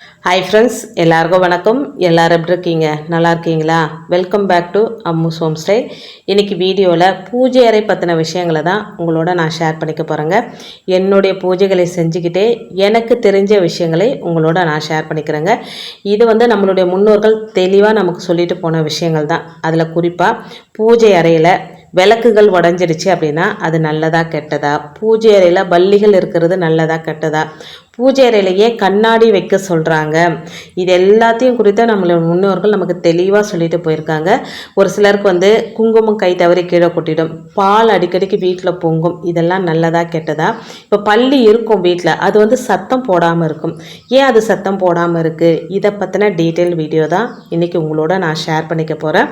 Hi friends எல்லாருக்கும் வணக்கம். எல்லாரும் எப்படி இருக்கீங்க? நல்லா இருக்கீங்களா? Welcome back to Ammu home stay இன்றைக்கி வீடியோவில் பூஜை அறை பற்றின விஷயங்களை தான் உங்களோட நான் ஷேர் பண்ணிக்க போகிறேங்க என்னுடைய பூஜைகளை செஞ்சுக்கிட்டே எனக்கு தெரிஞ்ச விஷயங்களை உங்களோட நான் ஷேர் பண்ணிக்கிறேங்க. இது வந்து நம்மளுடைய முன்னோர்கள் தெளிவாக நமக்கு சொல்லிட்டு போன விஷயங்கள் தான். அதில் குறிப்பாக பூஜை அறையில் விளக்குகள் உடஞ்சிடுச்சு அப்படின்னா அது நல்லதா கெட்டதா? பூஜை அறையில் பள்ளிகள் இருக்கிறது நல்லதா கெட்டதா? பூஜை அறையிலேயே கண்ணாடி வைக்க சொல்கிறாங்க இது எல்லாத்தையும் குறித்து நம்மளோட முன்னோர்கள் நமக்கு தெளிவாக சொல்லிட்டு போயிருக்காங்க. ஒரு சிலருக்கு வந்து குங்குமம் கை தவறி கீழே கொட்டிடும். பால் அடிக்கடிக்கு வீட்டில் பொங்கும். இதெல்லாம் நல்லதா கெட்டதா? இப்போ பள்ளி இருக்கும் வீட்டில் அது வந்து சத்தம் போடாமல் இருக்கும். ஏன் அது சத்தம் போடாமல் இருக்குது இதை பற்றின டீட்டெயில் வீடியோ தான் இன்றைக்கி உங்களோட நான் ஷேர் பண்ணிக்க போகிறேன்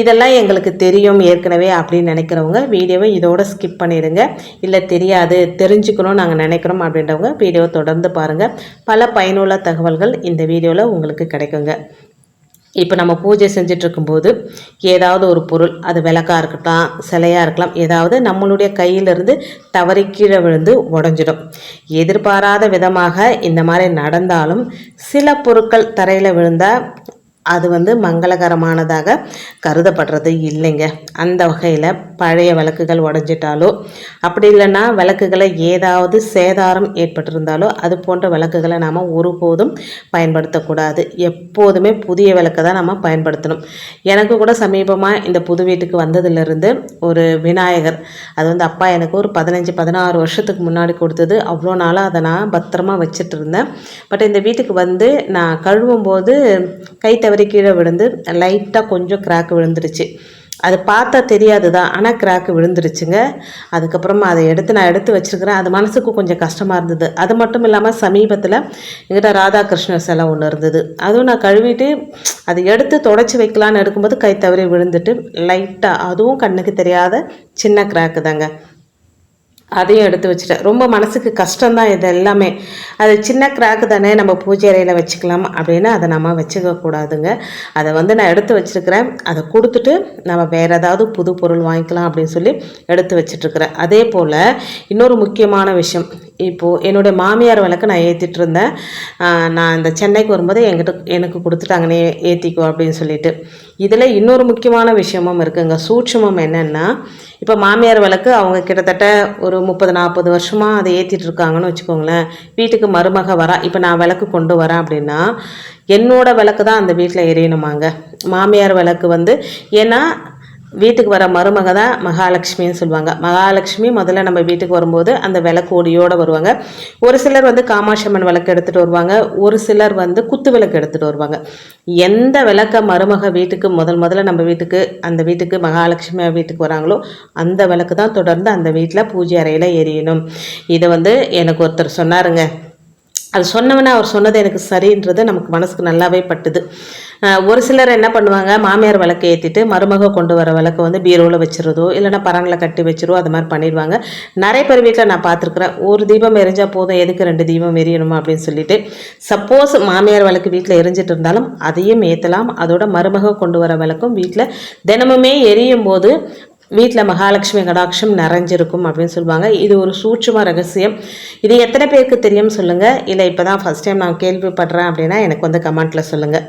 இதெல்லாம் எங்களுக்கு தெரியும் ஏற்கனவே அப்படின்னு நினைக்கிறவங்க வீடியோவை இதோட ஸ்கிப் பண்ணிடுங்க. இல்லை தெரியாது தெரிஞ்சுக்கணும் நாங்கள் நினைக்கிறோம் அப்படின்றவங்க வீடியோவை தொடர்ந்து பாருங்கள் பல பயனுள்ள தகவல்கள் இந்த வீடியோவில் உங்களுக்கு கிடைக்குங்க. இப்போ நம்ம பூஜை செஞ்சிட்ருக்கும்போது ஏதாவது ஒரு பொருள் அது விளக்காக இருக்கட்டும் சிலையாக இருக்கலாம் ஏதாவது நம்மளுடைய கையிலிருந்து தவறி கீழே விழுந்து உடஞ்சிடும். எதிர்பாராத விதமாக இந்த மாதிரி நடந்தாலும் சில பொருட்கள் தரையில் விழுந்தால் அது வந்து மங்களகரமானதாக கருதப்படுறது இல்லைங்க. அந்த வகையில் பழைய விளக்குகள் உடஞ்சிட்டாலோ அப்படி இல்லைன்னா விளக்குகளை ஏதாவது சேதாரம் ஏற்பட்டிருந்தாலோ அது போன்ற விளக்குகளை நாம் ஒருபோதும் பயன்படுத்தக்கூடாது. எப்போதுமே புதிய விளக்கை தான் நம்ம பயன்படுத்தணும். எனக்கு கூட சமீபமாக இந்த புது வீட்டுக்கு வந்ததுலேருந்து ஒரு விநாயகர் அது வந்து அப்பா எனக்கு ஒரு பதினஞ்சு பதினாறு வருஷத்துக்கு முன்னாடி கொடுத்தது. அவ்வளோ நாளாக அதை நான் பத்திரமா வச்சுட்டு இருந்தேன். பட் இந்த வீட்டுக்கு வந்து நான் கழுவும் போது கை மாதிரி கீழே விழுந்து லைட்டாக கொஞ்சம் கிராக் விழுந்துருச்சு. அது பார்த்தா தெரியாது தான் ஆனால் கிராக்கு விழுந்துருச்சுங்க. அதுக்கப்புறமா அதை எடுத்து நான் எடுத்து வச்சுருக்கிறேன். அது மனசுக்கு கொஞ்சம் கஷ்டமாக இருந்தது. அது மட்டும் இல்லாமல் சமீபத்தில் எங்கிட்ட ராதாகிருஷ்ணர் சிலை ஒன்று இருந்தது. அதுவும் நான் கழுவிட்டு அதை எடுத்து தொடச்சி வைக்கலான்னு எடுக்கும்போது கை தவறி விழுந்துட்டு லைட்டாக அதுவும் கண்ணுக்கு தெரியாத சின்ன கிராக்கு தாங்க. அதையும் எடுத்து வச்சுட்டேன் ரொம்ப மனசுக்கு கஷ்டம்தான் இது எல்லாமே அது சின்ன கிராக்கு தானே நம்ம பூஜை அறையில் வச்சுக்கலாம். அப்படின்னு அதை நம்ம வச்சுக்கக்கூடாதுங்க அதை வந்து நான் எடுத்து வச்சுருக்கிறேன். அதை கொடுத்துட்டு நம்ம வேறு ஏதாவது புது பொருள் வாங்கிக்கலாம் அப்படின்னு சொல்லி எடுத்து வச்சிட்ருக்கிறேன் அதே போல் இன்னொரு முக்கியமான விஷயம். இப்போது என்னுடைய மாமியார் விளக்கு நான் ஏற்றிட்டு இருந்தேன். நான் இந்த சென்னைக்கு வரும்போது என்கிட்ட எனக்கு கொடுத்துட்டாங்க நீ ஏற்றிக்கோ அப்படின்னு சொல்லிட்டு. இதில் இன்னொரு முக்கியமான விஷயமும் இருக்குங்க. சூட்சமம் என்னென்னா இப்போ மாமியார் விளக்கு அவங்க கிட்டத்தட்ட ஒரு முப்பது நாற்பது வருஷமாக அதை ஏற்றிட்டு இருக்காங்கன்னு வச்சுக்கோங்களேன். வீட்டுக்கு மருமக வரா இப்போ நான் விளக்கு கொண்டு வரேன் அப்படின்னா என்னோட விளக்கு தான் அந்த வீட்டில் எரியணுமாங்க. மாமியார் விளக்கு வந்து ஏன்னா வீட்டுக்கு வர மருமக தான் மகாலட்சுமின்னு சொல்லுவாங்க. மகாலட்சுமி முதல்ல நம்ம வீட்டுக்கு வரும்போது அந்த விளக்கு ஒடியோடு வருவாங்க. ஒரு சிலர் வந்து காமாட்சம்மன் விளக்கு எடுத்துகிட்டு வருவாங்க. ஒரு சிலர் வந்து குத்து விளக்கு எடுத்துகிட்டு வருவாங்க. எந்த விளக்க மருமக வீட்டுக்கு முதல் முதல்ல நம்ம வீட்டுக்கு அந்த வீட்டுக்கு மகாலட்சுமி வீட்டுக்கு வராங்களோ அந்த விளக்கு தான் தொடர்ந்து அந்த வீட்டில் பூஜை அறையில் எரியணும். இதை வந்து எனக்கு ஒருத்தர் சொன்னாருங்க. அது சொன்னவனே அவர் சொன்னது எனக்கு சரின்றது நமக்கு மனசுக்கு நல்லாவே பட்டுது. ஒரு சிலர் என்ன பண்ணுவாங்க மாமியார் விளக்கு ஏற்றிட்டு மருமக கொண்டு வர விளக்கு வந்து பீரோவில் வச்சுருதோ இல்லைன்னா பரங்கில் கட்டி வச்சிருவோ அது மாதிரி பண்ணிடுவாங்க. நிறைய பேர் வீட்டில் நான் பார்த்துருக்குறேன் ஒரு தீபம் எரிஞ்சால் போதும் எதுக்கு ரெண்டு தீபம் எரியணுமா அப்படின்னு சொல்லிட்டு. சப்போஸ் மாமியார் விளக்கு வீட்டில் எரிஞ்சிட்டு இருந்தாலும் அதையும் ஏற்றலாம் அதோட மருமக கொண்டு வர விளக்கும் வீட்டில் தினமுமே எரியும் போது வீட்டில் மகாலட்சுமி கடாட்சம் நிறைஞ்சிருக்கும் அப்படின்னு சொல்லுவாங்க. இது ஒரு சூட்சும ரகசியம். இது எத்தனை பேருக்கு தெரியும் சொல்லுங்கள் இல்லை இப்போ தான் ஃபஸ்ட் டைம் நான் கேள்விப்படுறேன் அப்படின்னா எனக்கு வந்து கமெண்ட்டில் சொல்லுங்கள்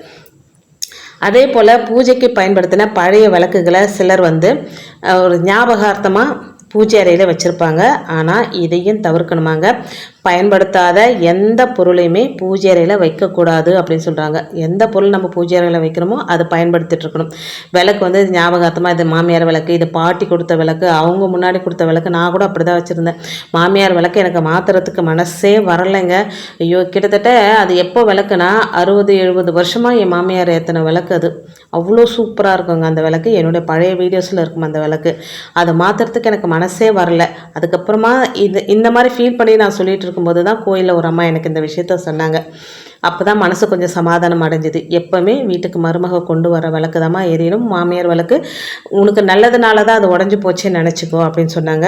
அதே போல் பூஜைக்கு பயன்படுத்தின பழைய விளக்குகளை சிலர் வந்து ஒரு ஞாபகார்த்தமாக பூஜை அறையில் வச்சுருப்பாங்க. ஆனால் இதையும் தவிர்க்கணுமாங்க. பயன்படுத்தாத எந்த பொருளையுமே பூஜை அறையில் வைக்கக்கூடாது அப்படின்னு சொல்கிறாங்க எந்த பொருள் நம்ம பூஜை அறையில் வைக்கிறோமோ அதை பயன்படுத்திட்டு இருக்கணும். விளக்கு வந்து ஞாபகார்த்தமாக இது மாமியார் விளக்கு இது பாட்டி கொடுத்த விளக்கு அவங்க முன்னாடி கொடுத்த விளக்கு நான் கூட அப்படி தான் வச்சுருந்தேன். மாமியார் விளக்கு எனக்கு மாற்றுறதுக்கு மனசே வரலைங்க. ஐயோ கிட்டத்தட்ட அது எப்போ விளக்குனா அறுபது எழுபது வருஷமாக என் மாமியார் ஏற்றின விளக்கு அது. அவ்வளோ சூப்பராக இருக்குங்க அந்த விளக்கு. என்னுடைய பழைய வீடியோஸில் இருக்கும் அந்த விளக்கு. அதை மாற்றுறதுக்கு எனக்கு மனசே வரல. அதுக்கப்புறமா இது இந்த மாதிரி ஃபீல் பண்ணி நான் சொல்லிகிட்டு இருக்கேன் இருக்கும்போது தான் கோயிலில் ஒரு அம்மா எனக்கு இந்த விஷயத்த சொன்னாங்க. அப்போ தான் மனசு கொஞ்சம் சமாதானம் அடைஞ்சிது. எப்போவுமே வீட்டுக்கு மருமக கொண்டு வர விளக்கு தாம்மா. எரியணும் மாமியார் விளக்கு உனக்கு நல்லதுனால தான் அது உடஞ்சி போச்சுன்னு நினச்சிக்கோ அப்படின்னு சொன்னாங்க.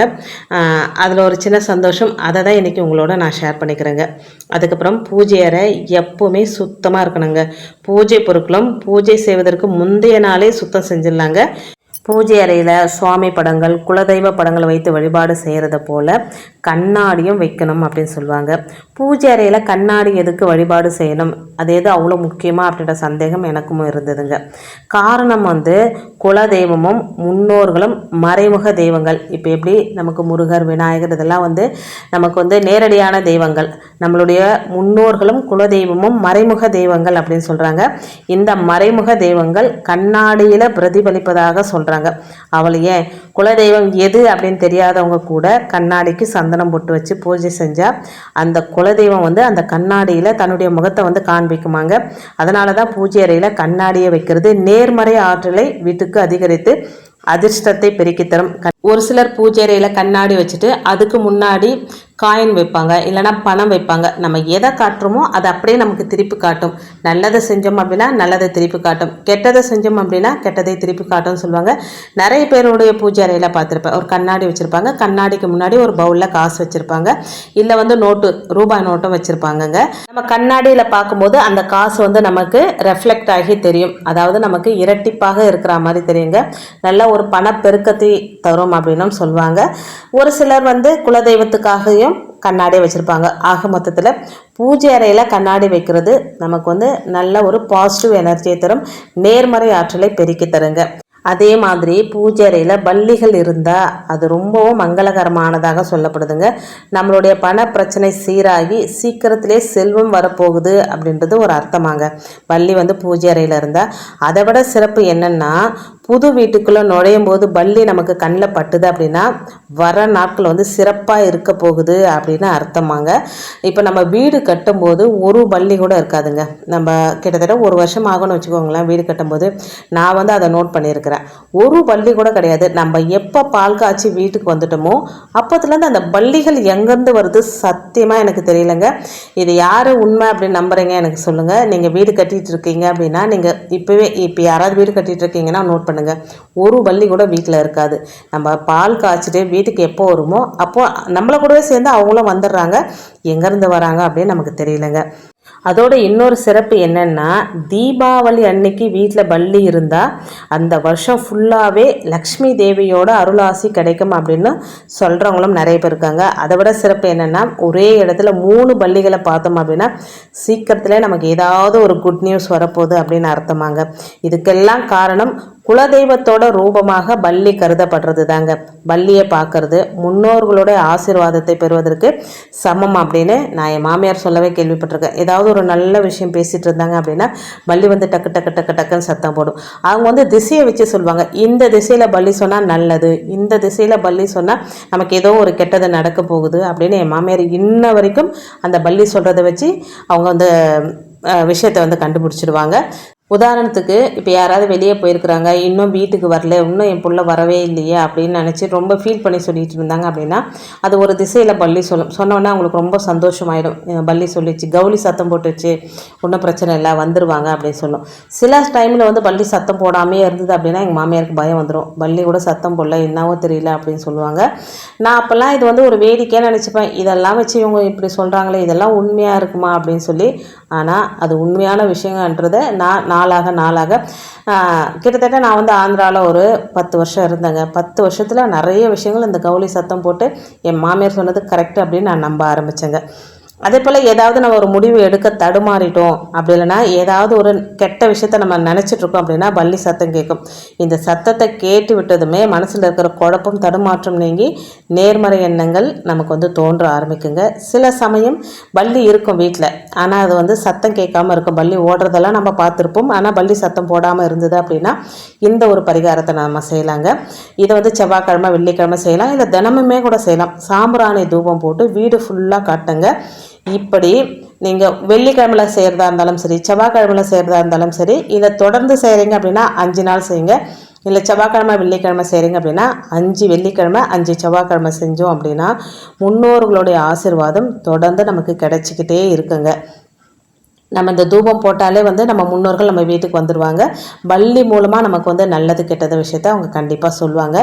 அதில் ஒரு சின்ன சந்தோஷம். அதை தான் இன்றைக்கி உங்களோட நான் ஷேர் பண்ணிக்கிறேங்க. அதுக்கப்புறம் பூஜை அறை எப்போவுமே சுத்தமாக இருக்கணுங்க. பூஜை பொருட்களும் பூஜை செய்வதற்கு முந்தைய நாளே சுத்தம் செஞ்சிடலாங்க. பூஜை அறையில் சுவாமி படங்கள் குலதெய்வ படங்கள் வைத்து வழிபாடு செய்கிறத போல் கண்ணாடியும் வைக்கணும் அப்படின்னு சொல்லுவாங்க. பூஜை அறையில் கண்ணாடி எதுக்கு வழிபாடு செய்யணும்? அது எது அவ்வளோ முக்கியமாக அப்படின்ற சந்தேகம் எனக்கும் இருந்ததுங்க. காரணம் வந்து குலதெய்வமும் முன்னோர்களும் மறைமுக தெய்வங்கள். இப்போ எப்படி நமக்கு முருகர் விநாயகர் இதெல்லாம் வந்து நமக்கு வந்து நேரடியான தெய்வங்கள். நம்மளுடைய முன்னோர்களும் குலதெய்வமும் மறைமுக தெய்வங்கள் அப்படின்னு சொல்கிறாங்க இந்த மறைமுக தெய்வங்கள் கண்ணாடியில் பிரதிபலிப்பதாக சொல்கிறாங்க அவள் ஏன்? குலதெய்வம் எது அப்படின்னு தெரியாதவங்க கூட கண்ணாடிக்கு சந்தனம் போட்டு வச்சு பூஜை செஞ்சால் அந்த குலதெய்வம் வந்து அந்த கண்ணாடியில் தன்னுடைய முகத்தை வந்து காண்பிக்குமாங்க. அதனால தான் பூஜை அறையில் கண்ணாடியை வைக்கிறது நேர்மறை ஆற்றலை வீட்டுக்கு அதிகரித்து அதிர்ஷ்டத்தை பெருக்கித்தரும். ஒரு சிலர் பூஜை அறையில் கண்ணாடி வச்சுட்டு அதுக்கு முன்னாடி காயின் வைப்பாங்க இல்லைனா பணம் வைப்பாங்க. நம்ம எதை காட்டுறோமோ அதை அப்படியே நமக்கு திருப்பி காட்டும். நல்லதை செஞ்சோம் அப்படின்னா நல்லதை திருப்பி காட்டும். கெட்டதை செஞ்சோம் அப்படின்னா கெட்டதை திருப்பி காட்டும்னு சொல்லுவாங்க. நிறைய பேருடைய பூஜை அறையில் பார்த்துருப்பேன். ஒரு கண்ணாடி வச்சுருப்பாங்க. கண்ணாடிக்கு முன்னாடி ஒரு பவுலில் காசு வச்சுருப்பாங்க. இல்லை வந்து நோட்டு ரூபாய் நோட்டும் வச்சுருப்பாங்கங்க. நம்ம கண்ணாடியில் பார்க்கும்போது அந்த காசு வந்து நமக்கு ரெஃப்ளெக்ட் ஆகி தெரியும். அதாவது நமக்கு இரட்டிப்பாக இருக்கிற மாதிரி தெரியுங்க. நல்ல ஒரு பணப்பெருக்கத்தை தரும் அப்படின்னும் சொல்லுவாங்க. ஒரு சிலர் வந்து குலதெய்வத்துக்காகவும் கண்ணாடியை வச்சுருப்பாங்க. ஆக மொத்தத்தில் பூஜை அறையில் கண்ணாடி வைக்கிறது நமக்கு வந்து நல்ல ஒரு பாசிட்டிவ் எனர்ஜியை தரும். நேர்மறை ஆற்றலை பெருக்கி தருங்க. அதே மாதிரி பூஜை அறையில் பள்ளிகள் இருந்தால் அது ரொம்பவும் மங்களகரமானதாக சொல்லப்படுதுங்க. நம்மளுடைய பண பிரச்சனை சீராகி சீக்கிரத்திலே செல்வம் வரப்போகுது அப்படின்றது ஒரு அர்த்தமாங்க. பள்ளி வந்து பூஜை அறையில் இருந்தால் அதை விட சிறப்பு என்னென்னா புது வீட்டுக்குள்ளே நுழையும் போது பள்ளி நமக்கு கண்ணில் பட்டுது அப்படின்னா வர நாட்கள் வந்து சிறப்பாக இருக்க போகுது அப்படின்னு அர்த்தமாங்க. இப்போ நம்ம வீடு கட்டும்போது ஒரு பள்ளி கூட இருக்காதுங்க. நம்ம கிட்டத்தட்ட ஒரு வருஷம் ஆகும்னு வச்சுக்கோங்களேன் வீடு கட்டும்போது. நான் வந்து அதை நோட் பண்ணியிருக்கிறேன். ஒரு பள்ளி கூட கிடையாது. நம்ம எப்போ பால் காய்ச்சி வீட்டுக்கு வந்துட்டோமோ அப்போத்துலேருந்து அந்த பள்ளிகள் எங்கேருந்து வருது சத்தியமாக எனக்கு தெரியலங்க. இது யார் உண்மை அப்படின்னு நம்புறீங்க எனக்கு சொல்லுங்கள் நீங்கள் வீடு கட்டிகிட்டு இருக்கீங்க அப்படின்னா நீங்கள் இப்போவே இப்போ யாராவது வீடு கட்டிட்டு இருக்கீங்கன்னா நோட் பண்ணுங்கள் ஒரு பள்ளி கூட வீட்டில் இருக்காது. நம்ம பால் காய்ச்சிட்டு வீட்டுக்கு எப்போ வருமோ அப்போ நம்மளை கூடவே சேர்ந்து அவங்களும் வந்துடுறாங்க. எங்கேருந்து வராங்க அப்படின்னு நமக்கு தெரியலங்க. அதோட இன்னொரு சிறப்பு என்னன்னா தீபாவளி அன்னைக்கு வீட்டில் பள்ளி இருந்தால் அந்த வருஷம் ஃபுல்லாகவே லக்ஷ்மி தேவியோட அருளாசி கிடைக்கும் அப்படின்னு சொல்கிறவங்களும் நிறைய பேர் இருக்காங்க. அதை விட சிறப்பு என்னென்னா ஒரே இடத்துல மூணு பள்ளிகளை பார்த்தோம் அப்படின்னா சீக்கிரத்தில் நமக்கு ஏதாவது ஒரு குட் நியூஸ் வரப்போகுது அப்படின்னு அர்த்தமாங்க. இதுக்கெல்லாம் காரணம் குலதெய்வத்தோட ரூபமாக பள்ளி கருதப்படுறது தாங்க பள்ளியை பார்க்கறது முன்னோர்களோட ஆசீர்வாதத்தை பெறுவதற்கு சமம் அப்படின்னு நான் என் மாமியார் சொல்லவே கேள்விப்பட்டிருக்கேன். ஏதாவது ஒரு நல்ல விஷயம் பேசிகிட்டு இருந்தாங்க அப்படின்னா பள்ளி வந்து டக்கு டக்கு டக்கு டக்குன்னு சத்தம் போடும். அவங்க வந்து திசையை வச்சு சொல்லுவாங்க. இந்த திசையில் பள்ளி சொன்னால் நல்லது இந்த திசையில் பள்ளி சொன்னால் நமக்கு ஏதோ ஒரு கெட்டது நடக்க போகுது அப்படின்னு என் மாமியார் இன்ன வரைக்கும் அந்த பள்ளி சொல்கிறத வச்சு அவங்க வந்து விஷயத்தை வந்து கண்டுபிடிச்சிடுவாங்க. உதாரணத்துக்கு இப்போ யாராவது வெளியே போயிருக்கிறாங்க இன்னும் வீட்டுக்கு வரல இன்னும் என் பிள்ளை வரவே இல்லையே அப்படின்னு நினச்சி ரொம்ப ஃபீல் பண்ணி சொல்லிட்டு இருந்தாங்க அப்படின்னா அது ஒரு திசையில் பள்ளி சொல்லும் சொன்னோன்னே அவங்களுக்கு ரொம்ப சந்தோஷமாயிடும். பள்ளி சொல்லிச்சு கவுளி சத்தம் போட்டுச்சு ஒன்றும் பிரச்சனை இல்லை வந்துடுவாங்க அப்படின்னு சொல்லும். சில டைமில் வந்து பள்ளி சத்தம் போடாமே இருந்தது அப்படின்னா எங்கள் மாமியாருக்கு பயம் வந்துடும் பள்ளி கூட சத்தம் போடல என்னவோ தெரியல அப்படின்னு சொல்லுவாங்க. நான் அப்போல்லாம் இது வந்து ஒரு வேடிக்கையாக நினச்சிப்பேன். இதெல்லாம் வச்சு இவங்க இப்படி சொல்கிறாங்களே இதெல்லாம் உண்மையாக இருக்குமா அப்படின்னு சொல்லி ஆனால் அது உண்மையான விஷயங்கன்றதை நான் நாளாக நாளாக. கிட்டத்தட்ட நான் வந்து ஆந்திராவில் ஒரு பத்து வருஷம் இருந்தேங்க. பத்து வருஷத்தில் நிறைய விஷயங்கள் இந்த கவுளி சத்தம் போட்டு என் மாமியார் சொன்னது கரெக்ட் அப்படின்னு நான் நம்ப ஆரம்பித்தேங்க அதே போல் ஏதாவது நம்ம ஒரு முடிவு எடுக்க தடுமாறிட்டோம் அப்படி இல்லைன்னா ஏதாவது ஒரு கெட்ட விஷயத்த நம்ம நினச்சிட்ருக்கோம் அப்படின்னா பள்ளி சத்தம் கேட்கும். இந்த சத்தத்தை கேட்டு விட்டதுமே மனசில் இருக்கிற குழப்பம் தடுமாற்றம் நீங்கி நேர்மறை எண்ணங்கள் நமக்கு வந்து தோன்ற ஆரம்பிக்குங்க. சில சமயம் பள்ளி இருக்கும் வீட்டில் ஆனால் அது வந்து சத்தம் கேட்காம இருக்கும். பள்ளி ஓடுறதெல்லாம் நம்ம பார்த்துருப்போம். ஆனால் பள்ளி சத்தம் போடாமல் இருந்தது அப்படின்னா இந்த ஒரு பரிகாரத்தை நம்ம செய்யலாங்க. இதை வந்து செவ்வாய்க்கிழமை வெள்ளிக்கிழமை செய்யலாம். இல்லை தினமுமே கூட செய்யலாம். சாம்பிராணி தூபம் போட்டு வீடு ஃபுல்லாக காட்டுங்க. இப்படி நீங்கள் வெள்ளிக்கிழமையில செய்கிறதா இருந்தாலும் சரி செவ்வாய்க்கிழமையில செய்கிறதா இருந்தாலும் சரி இதை தொடர்ந்து செய்கிறீங்க அப்படின்னா அஞ்சு நாள் செய்யுங்க. இல்லை செவ்வாய்க்கிழமை வெள்ளிக்கிழமை செய்கிறீங்க அப்படின்னா அஞ்சு வெள்ளிக்கிழமை அஞ்சு செவ்வாய்க்கிழமை செஞ்சோம் அப்படின்னா முன்னோர்களுடைய ஆசீர்வாதம் தொடர்ந்து நமக்கு கிடைச்சிக்கிட்டே இருக்குங்க. நம்ம இந்த தூபம் போட்டாலே வந்து நம்ம முன்னோர்கள் நம்ம வீட்டுக்கு வந்துடுவாங்க பள்ளி மூலமாக நமக்கு வந்து நல்லது கெட்டது விஷயத்த அவங்க கண்டிப்பாக சொல்லுவாங்க.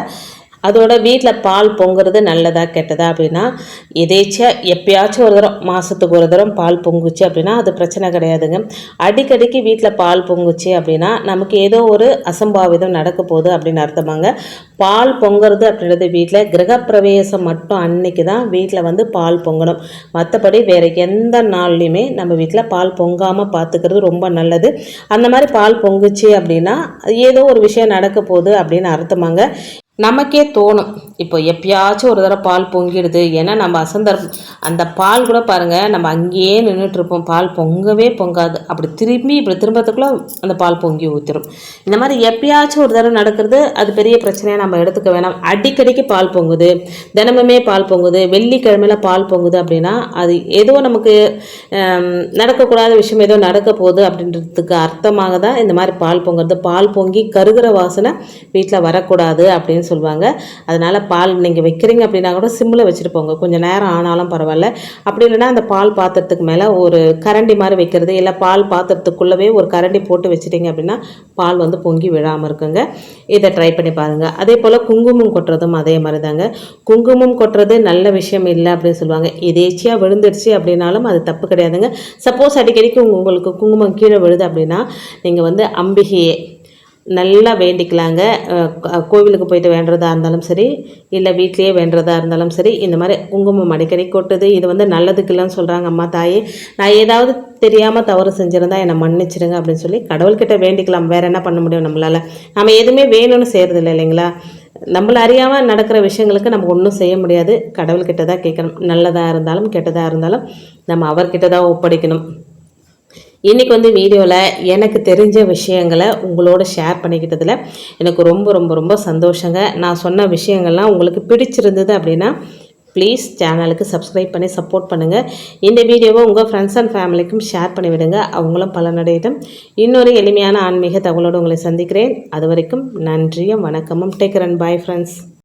அதோட வீட்டில் பால் பொங்குறது நல்லதா கெட்டதா அப்படின்னா எதேச்சியாக எப்பயாச்சும் ஒரு தரம் மாதத்துக்கு ஒரு தரம் பால் பொங்குச்சு அப்படின்னா அது பிரச்சனை கிடையாதுங்க. அடிக்கடிக்கு வீட்டில் பால் பொங்குச்சு அப்படின்னா நமக்கு ஏதோ ஒரு அசம்பாவிதம் நடக்க போகுது அப்படின்னு அர்த்தமாங்க. பால் பொங்குறது அப்படின்றது வீட்டில் கிரகப்பிரவேசம் மட்டும் அன்னைக்கு தான் வீட்டில் வந்து பால் பொங்கணும். மற்றபடி வேறு எந்த நாள்லையுமே நம்ம வீட்டில் பால் பொங்காமல் பார்த்துக்கிறது ரொம்ப நல்லது. அந்த மாதிரி பால் பொங்குச்சு அப்படின்னா ஏதோ ஒரு விஷயம் நடக்க போகுது அப்படின்னு அர்த்தமாங்க. நமக்கே தோணும். இப்போ எப்பயாச்சும் ஒரு தடவை பால் பொங்கிடுது. ஏன்னா நம்ம அசந்தர் அந்த பால் கூட பாருங்கள் நம்ம அங்கேயே நின்றுட்டுருப்போம் பால் பொங்கவே பொங்காது. அப்படி திரும்பி இப்படி திரும்பத்துக்குள்ளே அந்த பால் பொங்கி ஊற்றிடும் இந்த மாதிரி எப்பயாச்சும் ஒரு தடவை நடக்கிறது அது பெரிய பிரச்சனையாக நம்ம எடுத்துக்க வேணாம். அடிக்கடிக்கு பால் பொங்குது. தினமுமே பால் பொங்குது. வெள்ளிக்கிழமையில் பால் பொங்குது அப்படின்னா அது ஏதோ நமக்கு நடக்கக்கூடாத விஷயம் ஏதோ நடக்க போகுது அப்படின்றதுக்கு அர்த்தமாக தான் இந்த மாதிரி பால் பொங்குறது. பால் பொங்கி கருகிற வாசனை வீட்டில் வரக்கூடாது அப்படின்னு சொல்லுவாங்க. அதனால் பால் நீங்கள் வைக்கிறீங்க அப்படின்னா கூட சிம்மில் வச்சுட்டு போங்க. கொஞ்சம் நேரம் ஆனாலும் பரவாயில்ல. அப்படி இல்லைன்னா அந்த பால் பாத்திரத்துக்கு மேலே ஒரு கரண்டி மாதிரி வைக்கிறது இல்லை பால் பாத்திரத்துக்குள்ளவே ஒரு கரண்டி போட்டு வச்சுட்டிங்க அப்படின்னா பால் வந்து பொங்கி விழாமல் இருக்குங்க. இதை ட்ரை பண்ணி பாருங்கள் அதே போல் குங்குமம் கொட்டுறதும் அதே மாதிரி தாங்க குங்குமம் கொட்டுறது நல்ல விஷயம் இல்லை அப்படின்னு சொல்லுவாங்க. எதேச்சியாக விழுந்துடுச்சு அப்படின்னாலும் அது தப்பு கிடையாதுங்க. சப்போஸ் அடிக்கடிக்கு உங்களுக்கு குங்குமம் கீழே விழுது அப்படின்னா நீங்கள் வந்து அம்பிகையே நல்லா வேண்டிக்கலாங்க. கோவிலுக்கு போயிட்டு வேண்டுறதா இருந்தாலும் சரி இல்லை வீட்லேயே வேண்டுறதா இருந்தாலும் சரி இந்த மாதிரி குங்குமம் அடிக்கடி கொட்டுது. இது வந்து நல்லதுக்கு இல்லைன்னு சொல்கிறாங்க அம்மா தாயே. நான் ஏதாவது தெரியாமல் தவறு செஞ்சுருந்தா என்னை மன்னிச்சிடுங்க அப்படின்னு சொல்லி கடவுள்கிட்ட வேண்டிக்கலாம். வேறு என்ன பண்ண முடியும் நம்மளால்? நம்ம எதுவுமே வேணும்னு செய்கிறது இல்லை இல்லைங்களா? நம்மளை அறியாமல் நடக்கிற விஷயங்களுக்கு நம்ம ஒன்றும் செய்ய முடியாது. கடவுள்கிட்ட தான் கேட்கணும். நல்லதாக இருந்தாலும் கெட்டதாக இருந்தாலும் நம்ம அவர்கிட்ட தான் ஒப்படைக்கணும். இன்றைக்கி வந்து வீடியோவில் எனக்கு தெரிஞ்ச விஷயங்களை உங்களோட ஷேர் பண்ணிக்கிட்டதில் எனக்கு ரொம்ப ரொம்ப ரொம்ப சந்தோஷங்க. நான் சொன்ன விஷயங்கள்லாம் உங்களுக்கு பிடிச்சிருந்தது அப்படின்னா ப்ளீஸ் சேனலுக்கு சப்ஸ்கிரைப் பண்ணி சப்போர்ட் பண்ணுங்கள் இந்த வீடியோவை உங்கள் ஃப்ரெண்ட்ஸ் அண்ட் ஃபேமிலிக்கும் ஷேர் பண்ணிவிடுங்க அவங்களும் பலனடையட்டும். இன்னொரு எளிமையான ஆன்மீக தகவலோடு உங்களை சந்திக்கிறேன். அது வரைக்கும் நன்றியும் வணக்கமும். Take and bye friends